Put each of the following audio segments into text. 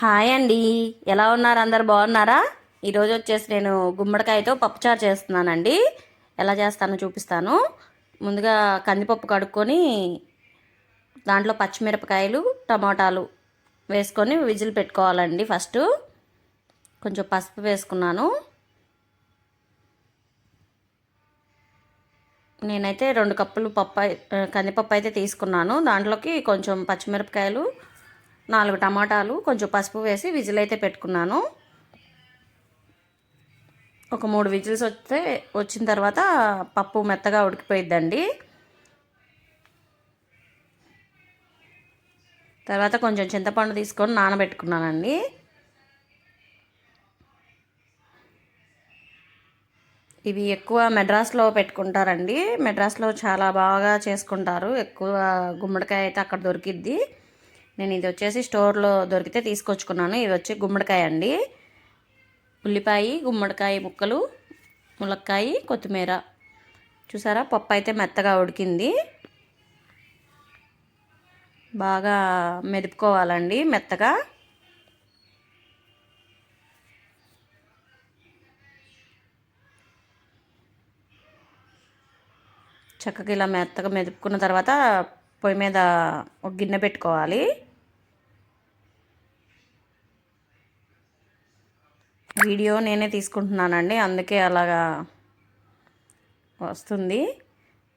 Hi అండి. ఎలా ఉన్నారు? అందరు బాగున్నారా? ఈరోజు వచ్చేసి నేను గుమ్మడికాయతో పప్పుచారు చేస్తున్నానండి. ఎలా చేస్తానో చూపిస్తాను. ముందుగా కందిపప్పు కడుక్కొని దాంట్లో పచ్చిమిరపకాయలు టమాటాలు వేసుకొని విజిల్ పెట్టుకోవాలండి ఫస్ట్. కొంచెం పసుపు వేసుకున్నాను. నేనైతే రెండు కప్పులు పప్పు కందిపప్పు అయితే తీసుకున్నాను. దాంట్లోకి కొంచెం పచ్చిమిరపకాయలు నాలుగు టమాటాలు కొంచెం పసుపు వేసి విజిల్ అయితే పెట్టుకున్నాను. ఒక మూడు విజిల్స్ వస్తే వచ్చిన తర్వాత పప్పు మెత్తగా ఉడికిపోయిద్దండి. తర్వాత కొంచెం చింతపండు తీసుకొని నానబెట్టుకున్నానండి. ఇవి ఎక్కువ మెడ్రాస్లో పెట్టుకుంటారండి. మెడ్రాస్లో చాలా బాగా చేసుకుంటారు. ఎక్కువ గుమ్మడికాయ అయితే అక్కడ దొరికిద్ది. నేను ఇది వచ్చేసి స్టోర్లో దొరికితే తీసుకొచ్చుకున్నాను. ఇది వచ్చి గుమ్మడికాయ అండి. ఉల్లిపాయ గుమ్మడికాయ ముక్కలు ములక్కాయ కొత్తిమీర. చూసారా? పప్పు అయితే మెత్తగా ఉడికింది. బాగా మెదుపుకోవాలండి మెత్తగా. చక్కగా ఇలా మెత్తగా మెదుపుకున్న తర్వాత పొయ్యి మీద ఒక గిన్నె పెట్టుకోవాలి. వీడియో నేనే తీసుకుంటున్నానండి. అందుకే అలాగా వస్తుంది.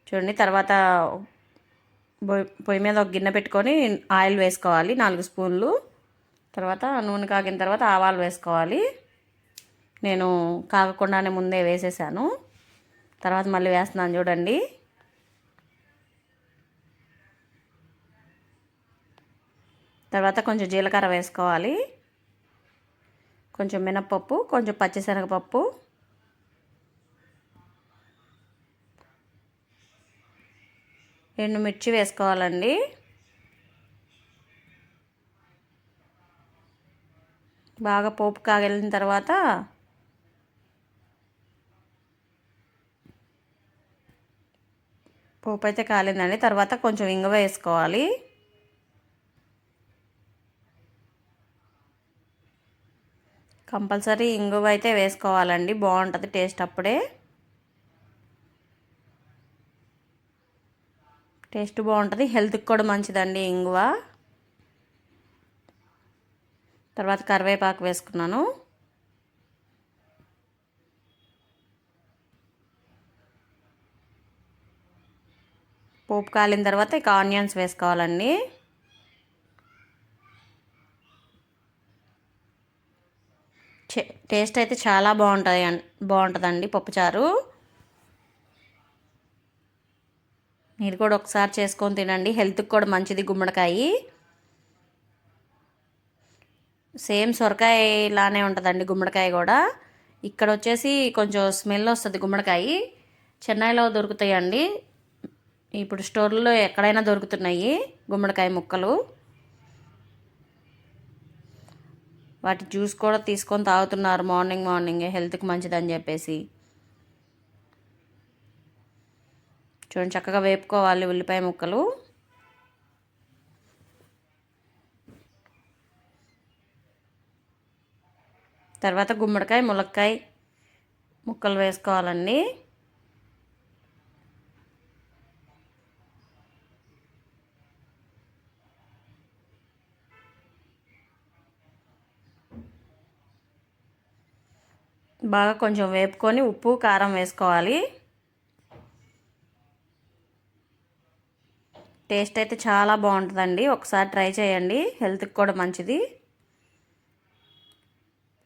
చూడండి తర్వాత పొయ్యి పొయ్యి మీద ఒక గిన్నె పెట్టుకొని ఆయిల్ వేసుకోవాలి నాలుగు స్పూన్లు. తర్వాత నూనె కాగిన తర్వాత ఆవాలు వేసుకోవాలి. నేను కాగకుండానే ముందే వేసేసాను. తర్వాత మళ్ళీ వేస్తున్నాను చూడండి. తర్వాత కొంచెం జీలకర్ర వేసుకోవాలి. కొంచెం మినప్పప్పు కొంచెం పచ్చిశనగపప్పు. రెండు మిర్చి వేసుకోవాలండి. బాగా పోపు కాగలిన తర్వాత పోపు అయితే కాలిందండి. తర్వాత కొంచెం ఇంగువ వేసుకోవాలి. కంపల్సరీ ఇంగువ అయితే వేసుకోవాలండి. బాగుంటుంది టేస్ట్ అప్పుడే. టేస్ట్ బాగుంటుంది. హెల్త్కి కూడా మంచిదండి ఇంగువ. తర్వాత కరివేపాకు వేసుకున్నాను. పోపు కాలిన తర్వాత ఇక ఆనియన్స్ వేసుకోవాలండి. టేస్ట్ అయితే చాలా బాగుంటుంది బాగుంటుందండి పప్పుచారు. మీరు కూడా ఒకసారి చేసుకొని తినండి. హెల్త్కి కూడా మంచిది గుమ్మడికాయ. సేమ్ సొరకాయ లానే ఉంటుందండి గుమ్మడికాయ కూడా. ఇక్కడ వచ్చేసి కొంచెం స్మెల్ వస్తుంది గుమ్మడికాయ. చెన్నైలో దొరుకుతాయండి. ఇప్పుడు స్టోర్లో ఎక్కడైనా దొరుకుతున్నాయి గుమ్మడికాయ ముక్కలు. వాటి జ్యూస్ కూడా తీసుకొని తాగుతున్నారు మార్నింగ్ మార్నింగ్ హెల్త్కి మంచిదని చెప్పేసి. చూడండి చక్కగా వేపుకోవాలి ఉల్లిపాయ ముక్కలు. తర్వాత గుమ్మడికాయ ములక్కాయ ముక్కలు వేసుకోవాలండి. బాగా కొంచెం వేపుకొని ఉప్పు కారం వేసుకోవాలి. టేస్ట్ అయితే చాలా బాగుంటుందండి. ఒకసారి ట్రై చేయండి. హెల్త్కి కూడా మంచిది.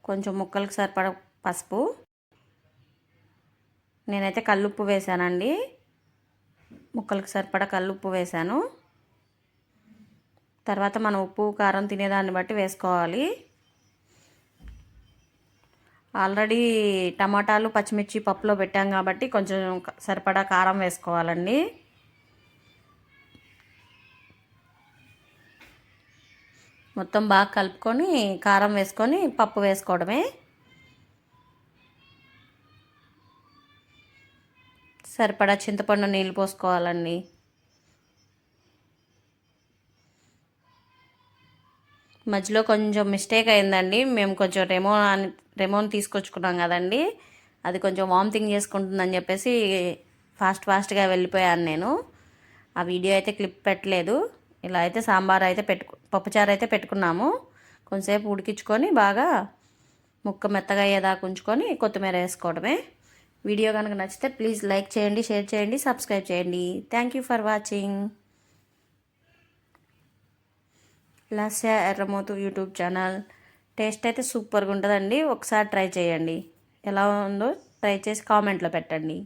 కొంచెం ముక్కలకు సరిపడ పసుపు. నేనైతే కల్లుప్పు వేసానండి. ముక్కలకు సరిపడ కల్లుప్పు వేసాను. తర్వాత మనం ఉప్పు కారం తినేదాన్ని బట్టి వేసుకోవాలి. ఆల్రెడీ టమాటాలు పచ్చిమిర్చి పప్పులో పెట్టాం కాబట్టి కొంచెం సరిపడా కారం వేసుకోవాలండి. మొత్తం బాగా కలుపుకొని కారం వేసుకొని పప్పు వేసుకోవడమే. సరిపడా చింతపండు నీళ్ళు పోసుకోవాలండి. మధ్యలో కొంచెం మిస్టేక్ అయిందండి. మేము కొంచెం రెమో రెమోని రెమోన్ తీసుకొచ్చుకున్నాం కదండి. అది కొంచెం వామిటింగ్ చేసుకుంటుందని చెప్పేసి ఫాస్ట్ ఫాస్ట్గా వెళ్ళిపోయాను నేను. ఆ వీడియో అయితే క్లిప్ పెట్టలేదు. ఇలా అయితే సాంబార్ అయితే పెట్టుకు పప్పుచారు అయితే పెట్టుకున్నాము. కొంచెంసేపు ఉడికించుకొని బాగా ముక్క మెత్తగా అయ్యేదాకా ఉంచుకొని కొత్తిమీర వేసుకోవడమే. వీడియో కనుక నచ్చితే ప్లీజ్ లైక్ చేయండి షేర్ చేయండి సబ్స్క్రైబ్ చేయండి. Thank you for watching Lasya Erramothu YouTube channel. Taste అయితే సూపర్గా ఉంటుందండి ఒకసారి ట్రై చేయండి. ఎలా ఉందో ట్రై చేసి కామెంట్లో పెట్టండి.